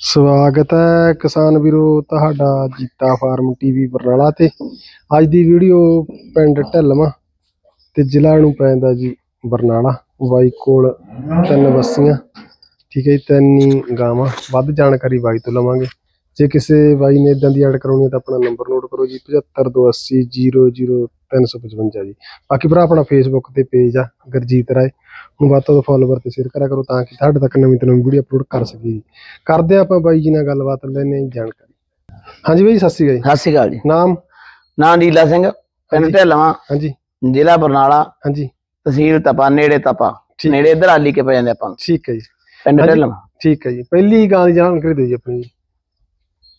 ਸਵਾਗਤ ਹੈ ਕਿਸਾਨ ਵੀਰੋ, ਤੁਹਾਡਾ ਜੀਤਾ ਫਾਰਮ ਟੀਵੀ ਬਰਨਾਲਾ ਤੇ। ਅੱਜ ਦੀ ਵੀਡੀਓ ਪਿੰਡ ਢੱਲਵਾਂ ਤੇ ਜ਼ਿਲ੍ਹਾ ਨੂੰ ਪੈਂਦਾ ਜੀ ਬਰਨਾਲਾ। ਬਾਈ ਕੋਲ ਤਿੰਨ ਬੱਸੀਆਂ, ਠੀਕ ਹੈ ਜੀ, ਤਿੰਨ ਗਾਵਾਂ। ਵੱਧ ਜਾਣਕਾਰੀ ਬਾਈ ਤੋਂ ਲਵਾਂਗੇ। ਜੇ ਕਿਸੇ ਬਾਈ ਨੇ ਇਦਾਂ ਦੀ ਐਡ ਕਰਾਉਣੀ ਹੈ ਤਾਂ ਆਪਣਾ ਨੰਬਰ ਨੋਟ ਕਰੋ ਜੀ 7528000355 ਜੀ। ਬਾਕੀ ਭਰਾ, ਆਪਣਾ ਫੇਸਬੁੱਕ ਤੇ ਪੇਜ ਆ, ਗੁਰਜੀਤ ਰਾਏ। ਨੂੰ ਵੱਧ ਤੋਂ ਵੱਧ ਫੋਲੋਵਰ ਤੇ ਸ਼ੇਅਰ ਕਰਿਆ ਕਰੋ ਤਾਂ ਕਿ ਤੁਹਾਡੇ ਤੱਕ ਨਵੀਂ ਤੋਂ ਨਵੀਂ ਵੀਡੀਓ ਅਪਲੋਡ ਕਰ ਸਕੀਏ। ਜੀ ਕਰਦੇ ਹਾਂ ਆਪਾਂ ਬਾਈ ਜੀ ਨਾਲ ਗੱਲਬਾਤ ਲੈਣੇ ਹਾਂ ਜੀ ਜਾਣਕਾਰੀ। ਹਾਂਜੀ ਬਾਈ ਸਤਿ ਸ਼੍ਰੀ ਅਕਾਲ ਸਤਿ ਸ਼੍ਰੀ ਅਕਾਲ ਜੀ। ਨਾਮ? ਨਾਂ ਨੀਲਾ ਸਿੰਘ ਪਿੰਡ। ਢੇਲਵਾਂ ਹਾਂਜੀ। ਜ਼ਿਲ੍ਹਾ ਬਰਨਾਲਾ ਹਾਂਜੀ। ਤਹਿਸੀਲ ਤਪਾ ਨੇੜੇ ਤਪਾ। ਠੀਕ। ਨੇੜੇ ਇਧਰ ਆਲੀ ਕੇ ਪੈ ਜਾਂਦੇ ਆਪਾਂ ਨੂੰ। ਠੀਕ ਹੈ ਜੀ। ਪਿੰਡ ਹਾਂਜੀ। ਢੇਲਵਾਂ। ਠੀਕ ਹੈ ਜੀ। ਪਹਿਲੀ ਗਾਂ ਦੀ ਜਾਣਕਾਰੀ ਦਿਓ ਜੀ ਆਪਣੀ ਜੀ।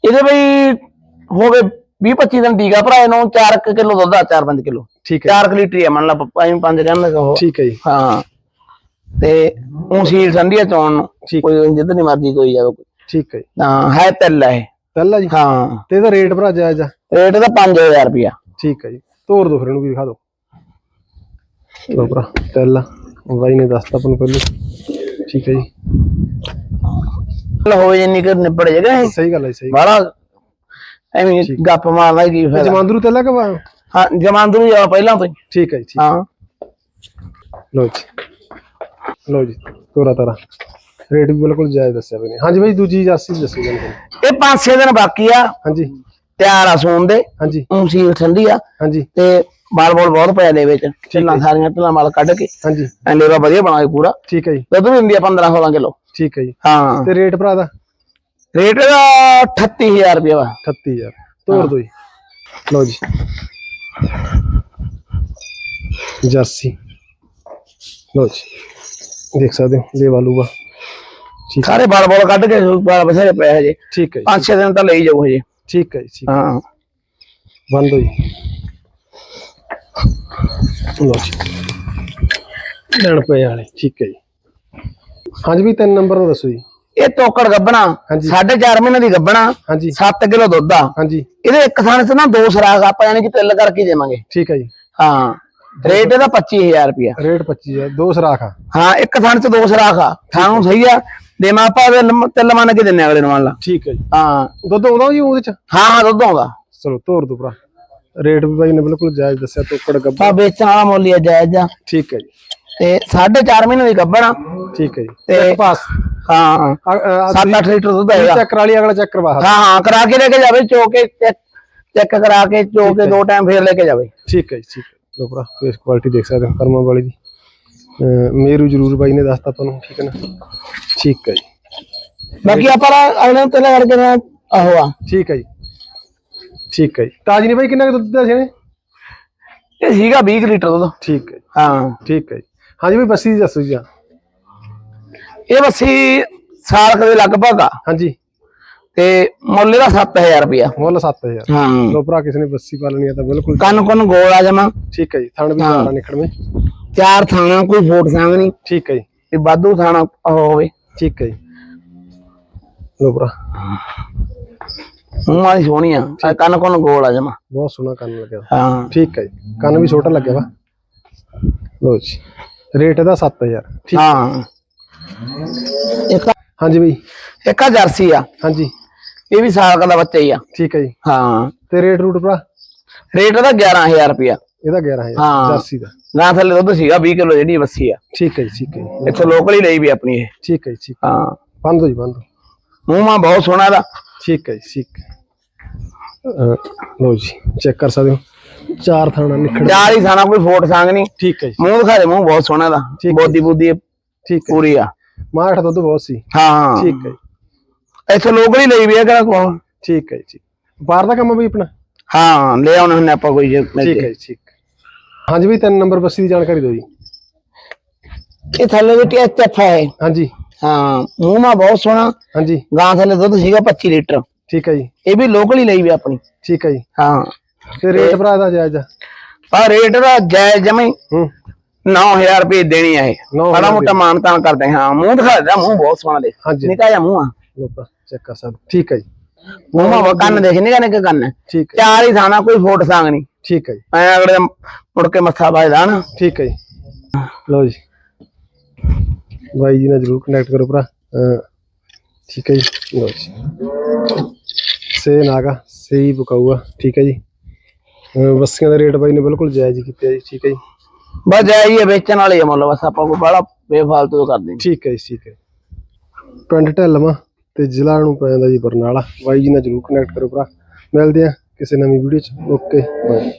ਇਹਦੇ ਬਈ ਹੋ ਗਏ 20 25 ਦਿਨ ਟੀਕਾ ਭਰਾਏ ਨੂੰ 4 ਕਿਲੋ ਦੁੱਧ ਆ 4 5 ਕਿਲੋ। ਠੀਕ ਹੈ 4 ਲੀਟਰ ਹੀ ਆ ਮੰਨ ਲਾ ਪਪਾ ਜੀ 5 ਕਹਿੰਦੇ ਕਹੋ ਠੀਕ ਹੈ ਜੀ। ਹਾਂ। ਤੇ ਉਹ ਸੀਲ ਸੰਧੀ ਆ ਚੋਣ ਨੂੰ। ਠੀਕ। ਕੋਈ ਜਿੱਦ ਨਹੀਂ ਮਰਜ਼ੀ ਕੋਈ ਜਾਵੇ ਕੋਈ। ਠੀਕ ਹੈ ਜੀ। ਹਾਂ ਹੈ ਤਿੱਲ ਹੈ ਪਹਿਲਾ ਜੀ? ਹਾਂ। ਤੇ ਇਹਦਾ ਰੇਟ ਭਰਾ ਜਾਇਜ਼ ਆ? ਰੇਟ ਇਹਦਾ 5000 ਰੁਪਿਆ ਠੀਕ ਹੈ ਜੀ। ਤੋਰ ਦੋ ਫਿਰ ਇਹਨੂੰ ਵੀ ਦਿਖਾ ਦਿਓ। ਲੋ ਭਰਾ ਪਹਿਲਾ ਬਾਈ ਨੇ ਦੱਸਤਾ ਆਪਾਂ ਨੂੰ ਪਹਿਲਾਂ। ਠੀਕ ਹੈ ਜੀ। ਹੋਵੇ ਜਿੰਨੀ ਕਿ ਨਿਬੜ ਜੇਗਾ ਇਹ। ਸਹੀ ਗੱਲ ਹੈ ਸਹੀ ਬਾਲਾ ਐਵੇਂ ਗੱਪ ਮਾਰਦਾ ਕੀ ਫਾਇਦਾ। ਜਮਾਂਦਰੂ ਤੇ ਵਾ? ਹਾਂ ਜਮਾਂਦਰੂ ਜਾ ਪਹਿਲਾਂ ਤੋਂ ਹੀ। ਠੀਕ ਹੈ ਜੀ ਠੀਕ ਹਾਂ। ਲੋ ਜੀ। ਲੋ ਜੀ ਤੋਰਾ ਤਾਰਾ। ਰੇਟ ਵੀ ਬਿਲਕੁਲ ਜਾਇਜ਼ ਦੱਸਿਆ ਬਈ ਨੇ ਹਾਂਜੀ ਬਾਈ ਦੂਜੀ ਜਾਸੀ ਦੱਸੋ ਜੀ ਇਹ 5-6 ਦਿਨ ਬਾਕੀ ਆ। ਹਾਂਜੀ। ਤਿਆਰ ਆ ਸੂਣ ਦੇ। ਹਾਂਜੀ। ਸੀਲ ਠੰਡੀ ਆ। ਹਾਂਜੀ। ਤੇ ਬਾਲ ਬੋਲ ਬਹੁਤ ਪਿਆ ਦੇ ਵਿੱਚ। ਢਿੱਲਾਂ ਸਾਰੀਆਂ ਢਿੱਲਾਂ ਮਾਲ ਕੱਢ ਕੇ। ਹਾਂਜੀ। ਐ ਲੇਵਾ ਵਧੀਆ ਬਣਾ ਕੇ ਪੂਰਾ। ਠੀਕ ਹੈ ਜੀ। ਦੁੱਧ ਵੀ ਹੁੰਦੀ ਆ 15-16 ਕਿਲੋ। ਠੀਕ ਹੈ ਜੀ। ਹਾਂ। ਤੇ ਰੇਟ ਭਰਾ ਦਾ? ਰੇਟ ਦਾ 38000 ਰੁਪਏ ਵਾ। 38000 ਤੋਰ ਦੋ ਜੀ। ਲਓ ਜੀ। ਜਰਸੀ। ਲਓ ਜੀ। ਦੇਖ ਸਕਦੇ ਹੋ ਲੈ ਵਾਲੂਗਾ ਠੀਕ ਸਾਰੇ ਬਾਲ ਬੋਲ ਕੱਢ ਕੇ ਬਾਲ ਬਸੇਰੇ ਪਏ ਹਜੇ। ਠੀਕ ਹੈ ਜੀ 5-6 ਦਿਨ ਤਾਂ ਲਈ ਜਾਓ ਹਜੇ। ਠੀਕ ਹੈ ਜੀ ਠੀਕ ਹਾਂ। ਬੰਦ ਹੋ ਜੀ ਲਓ ਜੀ। ਲੈਣ ਪਏ ਵਾਲੇ। ਠੀਕ ਹੈ ਜੀ। ਹਾਂਜੀ ਵੀ ਤਿੰਨ ਨੰਬਰ ਨੂੰ ਦੱਸੋ ਜੀ। ਇਹ ਤੋਕੜ ਗੱਬਣਾ ਹਾਂਜੀ। 4.5 ਮਹੀਨੇ ਦੀ ਗੱਬਣਾ ਹਾਂਜੀ। 7 ਕਿਲੋ ਦੁੱਧ ਆ। ਹਾਂਜੀ। ਇਹਦੇ ਇੱਕ ਥਾਣੇ ਤੇ ਨਾ ਦੋ ਸਰਾਗ ਆਪਾਂ ਯਾਨੀ ਕਿ ਤਿੱਲ ਕਰਕੇ ਦੇਵਾਂਗੇ। ਠੀਕ ਹੈ ਜੀ। ਹਾਂ। ਰੇਟ ਇਹਦਾ 25000 ਰੁਪਿਆ ਰੇਟ 25 ਹੈ ਦੋ ਸਰਾਖ ਆ। ਹਾਂ ਇੱਕ ਥਣ ਚ ਦੋ ਸਰਾਖ ਆ। ਥਾਣੋਂ ਸਹੀ ਆ। ਆਪਾਂ ਇਹਦੇ ਲੰਮ- ਤਿੱਲ ਮੰਨ ਕੇ ਦਿੰਨੇ ਅਗਲੇ ਨੂੰ ਮੰਨ ਲਾ। ਠੀਕ ਹੈ ਜੀ। ਹਾਂ। ਦੁੱਧ ਆਉਂਦਾ ਜੀ ਉਹਦੇ ਚ? ਹਾਂ ਹਾਂ ਦੁੱਧ ਆਉਂਦਾ। ਚਲੋ ਤੋਰ ਦੋ ਭਰਾ। ਰੇਟ ਵੀ ਬਾਈ ਨੇ ਬਿਲਕੁਲ ਜਾਇਜ਼ ਦੱਸਿਆ ਤੋਕੜ ਗੱਬਾ ਆ ਵੇਚਣ ਵਾਲਾ ਮੁੱਲ ਹੀ ਆ ਜਾਇਜ਼ ਆ। ਠੀਕ ਹੈ ਜੀ। ਤੇ 4.5 ਮਹੀਨੇ ਦੀ ਗੱਬਣਾ ਠੀਕ ਹੈ ਜੀ। ਤੇ- ਪਾਸ ਹਾਂ 7-8 ਲੀਟਰ ਦੁੱਧ ਆਏਗਾ ਚੈੱਕ ਕਰਾ ਲਈ ਅਗਲਾ ਚੈੱਕ ਕਰਵਾ ਹਾਂ ਹਾਂ ਕਰਾ ਕੇ ਲੈ ਕੇ ਜਾਵੇ ਚੋ ਕੇ ਚੈੱਕ ਕਰਾ ਕੇ ਚੋ ਕੇ ਦੋ ਟਾਈਮ ਫੇਰ ਲੈ ਕੇ ਜਾਵੇ। ਠੀਕ ਹੈ ਜੀ ਠੀਕ ਲੋ ਭਰਾ ਫੇਸ ਕੁਆਲਿਟੀ ਦੇਖ ਸਕਦੇ ਹੋ ਕਰਮਾ ਵਾਲੀ ਦੀ। ਮੇਰੂ ਜ਼ਰੂਰ ਬਾਈ ਨੇ ਦੱਸਤਾ ਆਪਾਂ ਨੂੰ ਠੀਕ ਹੈ ਨਾ? ਠੀਕ ਹੈ ਜੀ। ਬਾਕੀ ਆਪਾਂ ਅਗਲੇ ਨੂੰ ਤਿੱਲ ਕਰਕੇ ਨਾ ਆਹੋ ਆ। ਠੀਕ ਹੈ ਜੀ। ਠੀਕ ਹੈ ਜੀ। ਤਾਜੀ ਨੇ ਬਾਈ ਕਿੰਨਾ ਕੁ ਦੁੱਧ ਦੱਸਿਆ ਨੇ ਇਹ ਸੀਗਾ 20 ਲੀਟਰ ਦੁੱਧ। ਠੀਕ ਹੈ ਹਾਂ। ਠੀਕ ਹੈ ਜੀ। ਹਾਂਜੀ ਬਾਈ ਬੱਸੀ ਦੱਸੋ ਜੀ। ਇਹ ਬੱਸੀ ਸਾਲ ਕਦੇ ਲਗਭਗ ਆ। ਹਾਂਜੀ। ਤੇ ਮੁੱਲ ਇਹਦਾ 7000 ਰੁਪਿਆ ਮੁੱਲ 7000 ਹਾਂ। ਲੋ ਭਰਾ ਕਿਸੇ ਨੇ ਬੱਸੀ ਪਾਲਣੀ ਹੈ ਤਾਂ ਬਿਲਕੁਲ ਕੰਨ ਕੁੰਨ ਗੋਲ ਆ ਜਮਾ ਠੀਕ ਹੈ ਜੀ ਥਣ ਵੀ। ਸਾਰਾ ਨਿਕੜਵੇਂ ਚਾਰ ਥਾਣਾ ਕੋਈ ਫੋਟ ਸੰਗ ਨਹੀਂ। ਠੀਕ ਹੈ ਜੀ। ਤੇ ਵਾਧੂ ਥਾਣਾ ਉਹ ਹੋਵੇ। ਠੀਕ ਹੈ ਜੀ। ਲੋ ਭਰਾ। ਮੂੰਹ ਵਾਲੀ ਸੋਹਣੀ ਆ। ਕੰਨ ਕੁੰਨ ਗੋਲ ਆ ਜਮਾ ਬਹੁਤ ਸੋਹਣਾ ਕੰਨ ਲੱਗਿਆ। ਹਾਂ। ਠੀਕ ਹੈ ਜੀ। ਕੰਨ ਵੀ ਛੋਟਾ ਲੱਗਿਆ ਵਾ। ਲੋ ਜੀ। ਰੇਟ ਇਹਦਾ 7000 ਠੀਕ। ਹਾਂ। ਇੱਕ ਹਾਂਜੀ ਬਈ। ਇੱਕ ਆ ਜਰਸੀ ਆ। ਹਾਂਜੀ। ਇਹ ਵੀ ਸਾਲ ਦਾ ਬੱਚਾ ਹੀ ਆ। ਠੀਕ ਹੈ ਜੀ। ਹਾਂ। ਤੇ ਰੇਟ ਰੂਟ ਭਰਾ? ਰੇਟ ਇਹਦਾ 11000 ਰੁਪਿਆ ਇਹਦਾ 11000 ਹਾਂ। ਜਰਸੀ ਦਾ। ਨਾ ਥੱਲੇ ਦੁੱਧ ਸੀਗਾ 20 ਕਿਲੋ ਜਿਹੜੀ ਬੱਸੀ ਆ। ਠੀਕ ਹੈ ਜੀ ਠੀਕ ਹੈ ਇੱਥੋਂ ਲੋਕਲ ਹੀ ਲਈ ਵੀ ਆਪਣੀ ਇਹ। ਠੀਕ ਹੈ ਜੀ ਠੀਕ ਹਾਂ। ਬੰਦ ਹੋ ਜੀ ਬੰਦ ਮੂੰਹ ਮਾ ਬਹੁਤ ਸੋਹਣਾ ਦਾ ਠੀਕ ਹੈ ਜੀ ਠੀਕ ਹੈ। ਲਓ ਜੀ ਚੈੱਕ ਕਰ ਸਕਦੇ ਹੋ। ਚਾਰ ਥਾਣਾ ਨਿਕੜ ਚਾਰ ਹੀ ਥਾਣਾ ਕੋਈ ਫੋਟ ਸੰਗ ਨਹੀਂ। ਠੀਕ ਹੈ ਜੀ। ਮੂੰਹ ਦਿਖਾ ਦੇ ਮੂੰਹ ਬਹੁਤ ਸੋਹਣਾ ਦਾ। ਬੋਦੀ ਬੁੱਦੀ ਠੀਕ ਪੂਰੀ ਆ। ਮਾਠ ਦੁੱਧ ਬਹੁਤ ਸੀ। ਹਾਂ ਠੀਕ ਹੈ ਇੱਥੋਂ ਲੋਕਲ ਹੀ ਲਈ ਵੀ ਆ ਕਿਹੜਾ ਠੀਕ ਹੈ ਜੀ। ਠੀਕ ਬਾਹਰ ਦਾ ਕੰਮ ਆ ਬਈ ਆਪਣਾ? ਹਾਂ ਲੈ ਆਉਣੇ ਹੁੰਨੇ ਆਪਾਂ ਕੋਈ ਜੇ ਠੀਕ। ਹੈ ਜੀ ਠੀਕ। ਹਾਂਜੀ ਬਈ ਤਿੰਨ ਨੰਬਰ ਬੱਸੀ ਦੀ ਜਾਣਕਾਰੀ ਦਿਓ ਜੀ। ਇਹ ਥੱਲੇ ਵੀ ਚੱਫਾ ਹੈ ਹਾਂਜੀ। ਹਾਂ ਮੂੰਹ ਬਹੁਤ ਸੋਹਣਾ। ਹਾਂਜੀ। ਗਾਂ ਥੱਲੇ ਦੁੱਧ ਸੀਗਾ 25 ਲੀਟਰ। ਠੀਕ ਹੈ ਜੀ। ਇਹ ਵੀ ਲੋਕਲ ਹੀ ਲਈ ਵੀ ਆਪਣੀ। ਠੀਕ ਹੈ ਜੀ। ਹਾਂ। ਤੇ ਰੇਟ ਭਰਾ ਦਾ ਜਾਇਜ਼ ਆ? ਪਰ ਰੇਟ ਦਾ ਜਾਇਜ਼ ਜਮੇ ਹੂੰ। 9000 ਰੁਪਏ ਦੇਣੀ ਆ ਇਹ। 9000 ਬੜਾ ਮੋਟਾ ਮਾਨ ਤਾਨ ਕਰਦੇ ਹਾਂ। ਮੂੰਹ ਦਿਖਾ ਦਿੰਦਾ ਮੂੰਹ ਬਹੁਤ ਸੋਹਣਾ ਦੇਖ। ਹਾਂਜੀ। ਨਿਕਾ ਜਾ ਮੂੰਹ ਆ। ਲੋਪਾ ਚੈੱਕ ਕਰ ਸਕਦੇ। ਠੀਕ ਹੈ ਜੀ। ਮੂੰਹ ਕੰਨ ਦੇਖ ਨਿਕਾ ਨਿਕਾ ਕੰਨ? ਹੈ। ਠੀਕ ਹੈ। ਚਾਰ ਹੀ ਥਾਣਾ ਕੋਈ ਫੋਟ ਸੰਗ ਨਹੀਂ ਠੀਕ ਹੈ ਜੀ। ਐ ਅਗਲੇ ਮੁੜ ਕੇ ਮੱਥਾ ਵੱਜਦਾ ਨਾ। ਠੀਕ ਹੈ ਜੀ। ਲਓ ਜੀ। ਬਾਈ ਜੀ ਨਾਲ ਜਰੂਰ ਕਨੈਕਟ ਕਰੋ ਭਰਾ। ਠੀਕ ਹੈ ਜੀ। ਲਓ ਜੀ। ਸੇ ਨਾਗਾ ਸਹੀ ਬਕਾਊਆ ਠੀਕ ਹੈ ਜੀ। ਬੱਸੀਆਂ ਦਾ ਰੇਟ ਬਾਈ ਨੇ ਬਿਲਕੁਲ ਜਾਇਜ਼ ਕੀਤਾ ਜੀ। ਠੀਕ ਹੈ ਜੀ। ਬਸ ਜਾਈ ਹੈ ਵੇਚਣ ਵਾਲੇ ਆ ਮੁੱਲ। ਬਸ ਆਪਾਂ ਕੋਈ ਬੜਾ ਬੇਫਾਲਤੂ ਕਰਦੇ। ਠੀਕ ਹੈ ਜੀ ਠੀਕ ਹੈ। ਪਿੰਡ ਢੱਲਵਾਂ ਤੇ ਜ਼ਿਲ੍ਹਾ ਨੂੰ ਪੈਂਦਾ ਜੀ ਬਰਨਾਲਾ। ਬਾਈ ਜੀ ਨਾਲ ਜਰੂਰ ਕਨੈਕਟ ਕਰੋ ਭਰਾ। ਮਿਲਦੇ ਆ ਕਿਸੇ ਨਵੀਂ ਵੀਡੀਓ ਚ। Okay bye